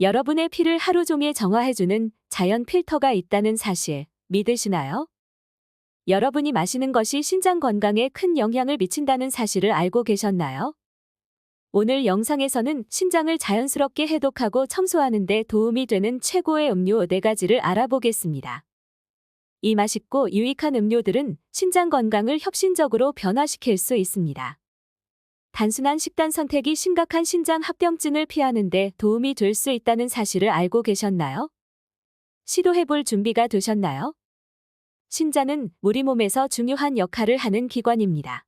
여러분의 피를 하루 종일 정화해주는 자연 필터가 있다는 사실 믿으시나요? 여러분이 마시는 것이 신장 건강에 큰 영향을 미친다는 사실을 알고 계셨나요? 오늘 영상에서는 신장을 자연스럽게 해독하고 청소하는 데 도움이 되는 최고의 음료 4가지를 알아보겠습니다. 이 맛있고 유익한 음료들은 신장 건강을 혁신적으로 변화시킬 수 있습니다. 단순한 식단 선택이 심각한 신장 합병증을 피하는 데 도움이 될 수 있다는 사실을 알고 계셨나요? 시도해볼 준비가 되셨나요? 신장은 우리 몸에서 중요한 역할을 하는 기관입니다.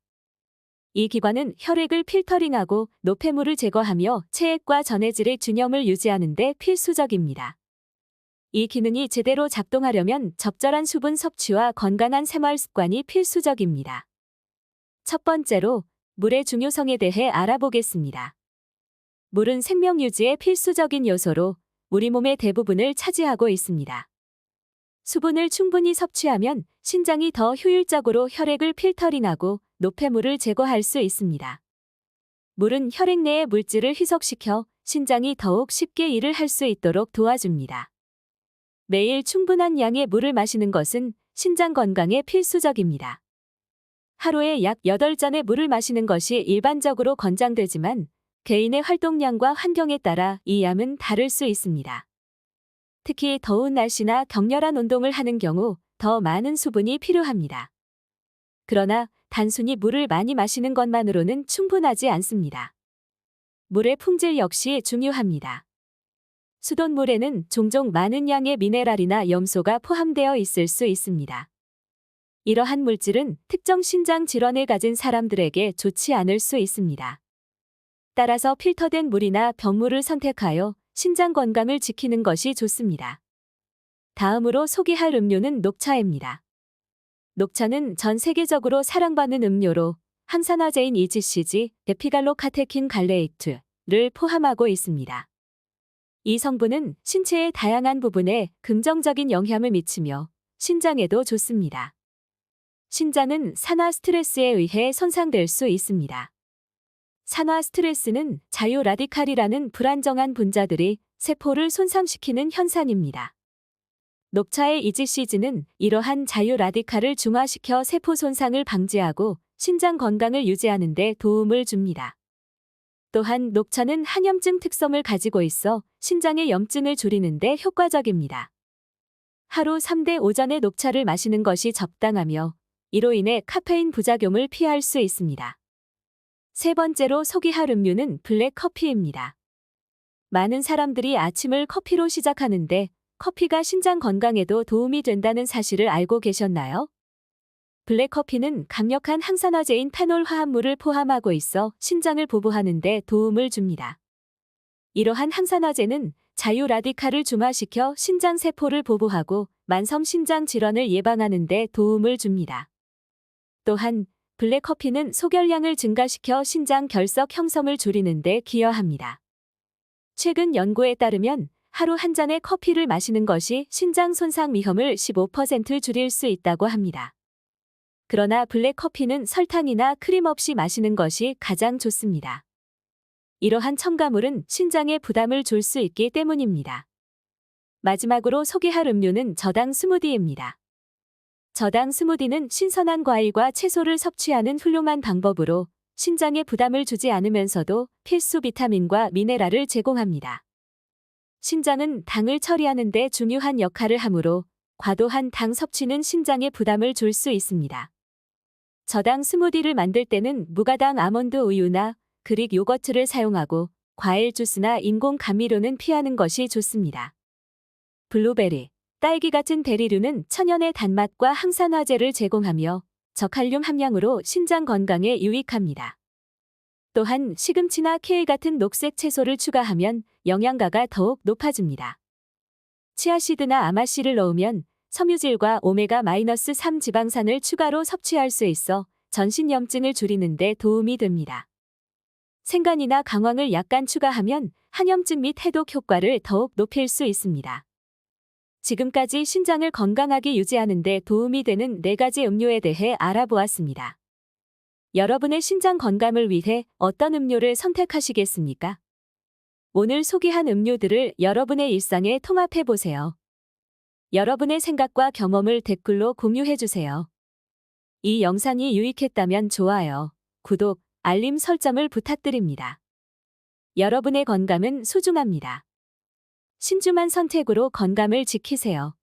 이 기관은 혈액을 필터링하고 노폐물을 제거하며 체액과 전해질의 균형을 유지하는 데 필수적입니다. 이 기능이 제대로 작동하려면 적절한 수분 섭취와 건강한 생활 습관이 필수적입니다. 첫 번째로 물의 중요성에 대해 알아보겠습니다. 물은 생명 유지의 필수적인 요소로 우리 몸의 대부분을 차지하고 있습니다. 수분을 충분히 섭취하면 신장이 더 효율적으로 혈액을 필터링하고 노폐물을 제거할 수 있습니다. 물은 혈액 내의 물질을 희석시켜 신장이 더욱 쉽게 일을 할 수 있도록 도와줍니다. 매일 충분한 양의 물을 마시는 것은 신장 건강에 필수적입니다. 하루에 약 8잔의 물을 마시는 것이 일반적으로 권장되지만 개인의 활동량과 환경에 따라 이 양은 다를 수 있습니다. 특히 더운 날씨나 격렬한 운동을 하는 경우 더 많은 수분이 필요합니다. 그러나 단순히 물을 많이 마시는 것만으로는 충분하지 않습니다. 물의 품질 역시 중요합니다. 수돗물에는 종종 많은 양의 미네랄이나 염소가 포함되어 있을 수 있습니다. 이러한 물질은 특정 신장 질환을 가진 사람들에게 좋지 않을 수 있습니다. 따라서 필터된 물이나 병물을 선택하여 신장 건강을 지키는 것이 좋습니다. 다음으로 소개할 음료는 녹차입니다. 녹차는 전 세계적으로 사랑받는 음료로 항산화제인 EGCG, 에피갈로 카테킨 갈레이트를 포함하고 있습니다. 이 성분은 신체의 다양한 부분에 긍정적인 영향을 미치며 신장에도 좋습니다. 신장은 산화 스트레스에 의해 손상될 수 있습니다. 산화 스트레스는 자유 라디칼이라는 불안정한 분자들이 세포를 손상시키는 현상입니다. 녹차의 이지시즈는 이러한 자유 라디칼을 중화시켜 세포 손상을 방지하고 신장 건강을 유지하는 데 도움을 줍니다. 또한 녹차는 한염증 특성을 가지고 있어 신장의 염증을 줄이는 데 효과적입니다. 하루 3대 오전에 녹차를 마시는 것이 적당하며 이로 인해 카페인 부작용을 피할 수 있습니다. 세 번째로 소개할 음료는 블랙 커피입니다. 많은 사람들이 아침을 커피로 시작하는데 커피가 신장 건강에도 도움이 된다는 사실을 알고 계셨나요? 블랙 커피는 강력한 항산화제인 페놀 화합물을 포함하고 있어 신장을 보호하는 데 도움을 줍니다. 이러한 항산화제는 자유 라디칼을 중화시켜 신장 세포를 보호하고 만성 신장 질환을 예방하는 데 도움을 줍니다. 또한 블랙 커피는 소결량을 증가시켜 신장 결석 형성을 줄이는 데 기여합니다. 최근 연구에 따르면 하루 한 잔의 커피를 마시는 것이 신장 손상 위험을 15% 줄일 수 있다고 합니다. 그러나 블랙 커피는 설탕이나 크림 없이 마시는 것이 가장 좋습니다. 이러한 첨가물은 신장에 부담을 줄 수 있기 때문입니다. 마지막으로 소개할 음료는 저당 스무디입니다. 저당 스무디는 신선한 과일과 채소를 섭취하는 훌륭한 방법으로 신장에 부담을 주지 않으면서도 필수 비타민과 미네랄을 제공합니다. 신장은 당을 처리하는 데 중요한 역할을 하므로 과도한 당 섭취는 신장에 부담을 줄 수 있습니다. 저당 스무디를 만들 때는 무가당 아몬드 우유나 그릭 요거트를 사용하고 과일 주스나 인공 감미료는 피하는 것이 좋습니다. 블루베리, 딸기 같은 대리류는 천연의 단맛과 항산화제를 제공하며 저칼륨 함량으로 신장 건강에 유익합니다. 또한 시금치나 케일 같은 녹색 채소를 추가하면 영양가가 더욱 높아집니다. 치아시드나 아마씨를 넣으면 섬유질과 오메가-3 지방산을 추가로 섭취할 수 있어 전신염증을 줄이는 데 도움이 됩니다. 생간이나 강황을 약간 추가하면 한염증 및 해독 효과를 더욱 높일 수 있습니다. 지금까지 신장을 건강하게 유지하는 데 도움이 되는 4가지 음료에 대해 알아보았습니다. 여러분의 신장 건강을 위해 어떤 음료를 선택하시겠습니까? 오늘 소개한 음료들을 여러분의 일상에 통합해 보세요. 여러분의 생각과 경험을 댓글로 공유해 주세요. 이 영상이 유익했다면 좋아요, 구독, 알림 설정을 부탁드립니다. 여러분의 건강은 소중합니다. 신중한 선택으로 건강을 지키세요.